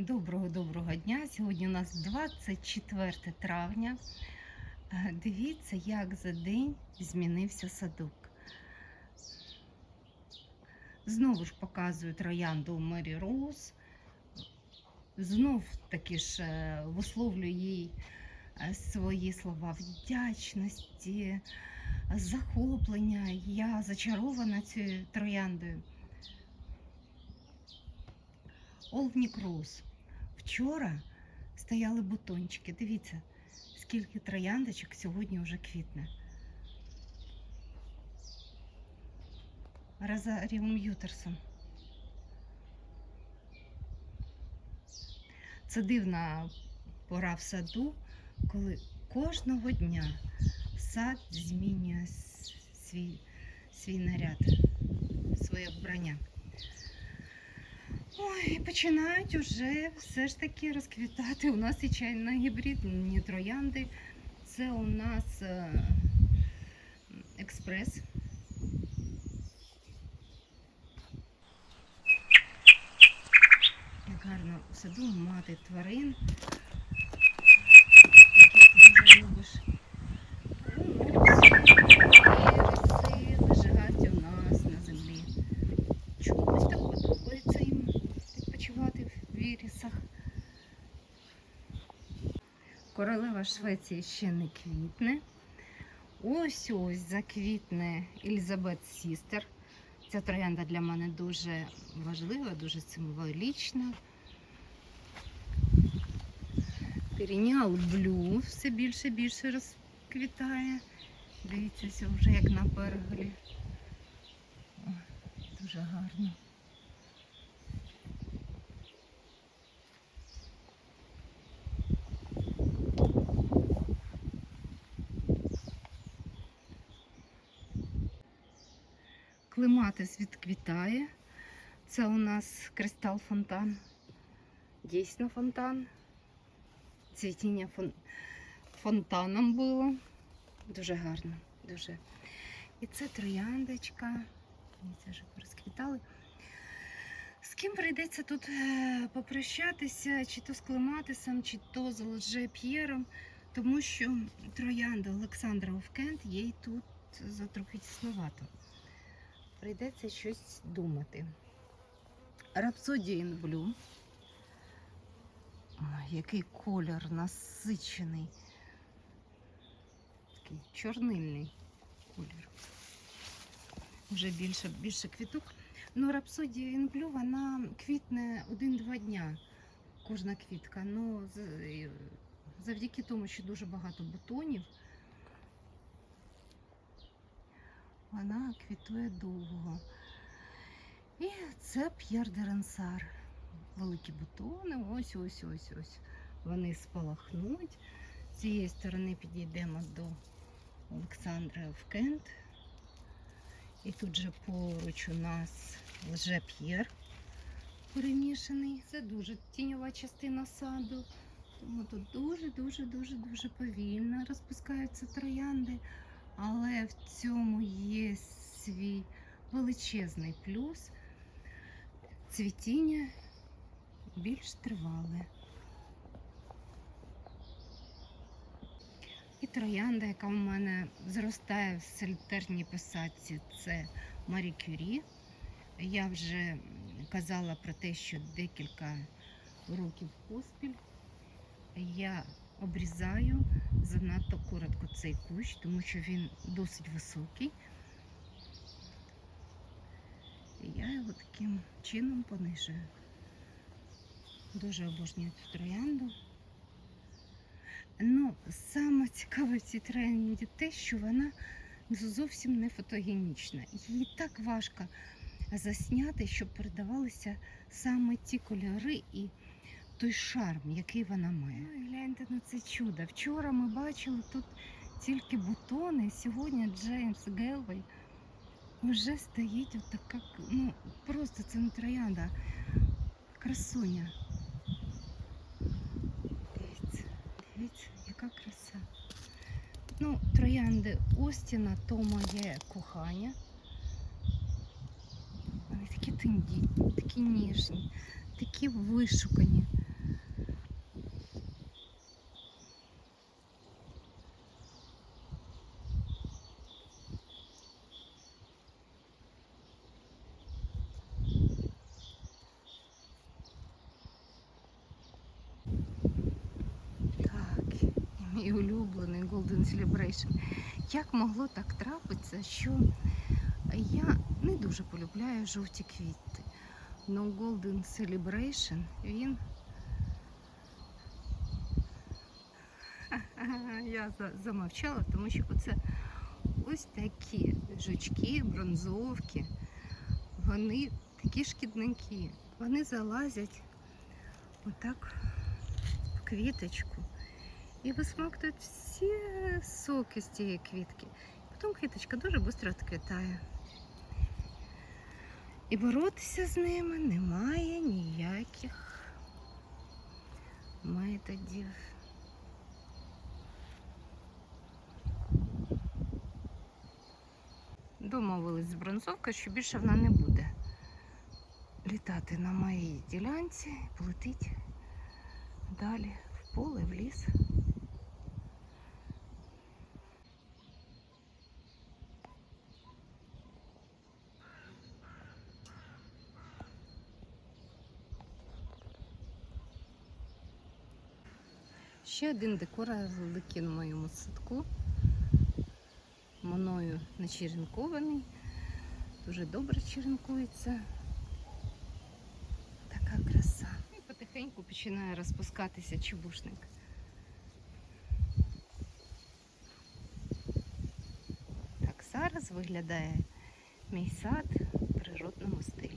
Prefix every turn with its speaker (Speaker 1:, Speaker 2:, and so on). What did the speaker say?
Speaker 1: Доброго доброго дня. Сьогодні у нас 24 травня. Е, Дивіться, як за день змінився садок. Знову ж показую троянду Мері Роуз. Знов таки ж е, висловлюю їй е, свої слова вдячності, захоплення. Я зачарована цією трояндою. Олвнік Роуз. Вчора стояли бутончики. Дивіться, скільки трояндочок сьогодні вже квітне. Розаріум Ютерсон. Це дивна пора в саду, коли кожного дня сад змінює свій, свій наряд, своє вбрання. Ой, починають уже все ж таки розквітати. У нас і чайна гібридні троянди. Це у нас е, експрес. Як гарно в саду мати тварин, в вірісах. Королева Швеції ще не квітне. Ось ось заквітне Елізабет Сістер. Ця троянда для мене дуже важлива, дуже символічна. Перініал Блю все більше і більше розквітає. Дивіться, вже як на перголі. Дуже гарно. Клематис відквітає. Це у нас кристал фонтан. Дійсно фонтан. Цвітіння фон... фонтаном було. Дуже гарно, дуже. І це трояндочка. Це вже розквітали. З ким прийдеться тут е, попрощатися, чи то з Клематисом, чи то з Лже П'єром, тому що троянда Олександра Овкент їй тут за трохи тіснувато. Прийдеться щось думати. Rhapsody in який колір насичений. Такий чорнильний колір. Вже більше, більше квіток. Ну, Rhapsody in вона квітне один-два дня. Кожна квітка. Ну, завдяки тому, що дуже багато бутонів, вона квітує довго. І це П'єр де Ренсар. Великі бутони, ось, ось, ось, ось. Вони спалахнуть. З цієї сторони підійдемо до Олександра Евкент. І тут же поруч у нас лже П'єр перемішаний. Це дуже тіньова частина саду. Тому тут дуже-дуже дуже дуже повільно розпускаються троянди. Але в цьому є свій величезний плюс. Цвітіння більш тривале. І троянда, яка в мене зростає в солітерній посадці, це Марі Кюрі. Я вже казала про те, що декілька років поспіль я обрізаю занадто коротко цей кущ, тому що він досить високий. І я його таким чином понижую. Дуже обожнюю цю троянду. Ну, саме цікаве в цій троянді те, що вона зовсім не фотогенічна. Її так важко засняти, щоб передавалися саме ті кольори і той шарм, який вона має. Ой, гляньте на це чудо. Вчора ми бачили тут тільки бутони, сьогодні Джеймс Гелвей вже стоїть отака, ну просто це не троянда, красуня. Дивіться, дивіться, яка краса. Ну, троянди Остіна то моє кохання. Вони такі тенді, такі ніжні, такі вишукані. Мій улюблений Golden Celebration. Як могло так трапитися, що я не дуже полюбляю жовті квіти. Но Golden Celebration він. Я замовчала, тому що це ось такі жучки, бронзовки. Вони такі шкідники. Вони залазять отак в квіточку і висмоктують всі соки з цієї квітки. Потім квіточка дуже швидко відквітає. І боротися з ними немає ніяких методів. Домовились з бронзовкою, що більше вона не буде літати на моїй ділянці, полетить далі в поле, в ліс. Ще один декор великий на моєму садку. Мною начеренкований. Дуже добре черенкується. Така краса. І потихеньку починає розпускатися чебушник. Так зараз виглядає мій сад в природному стилі.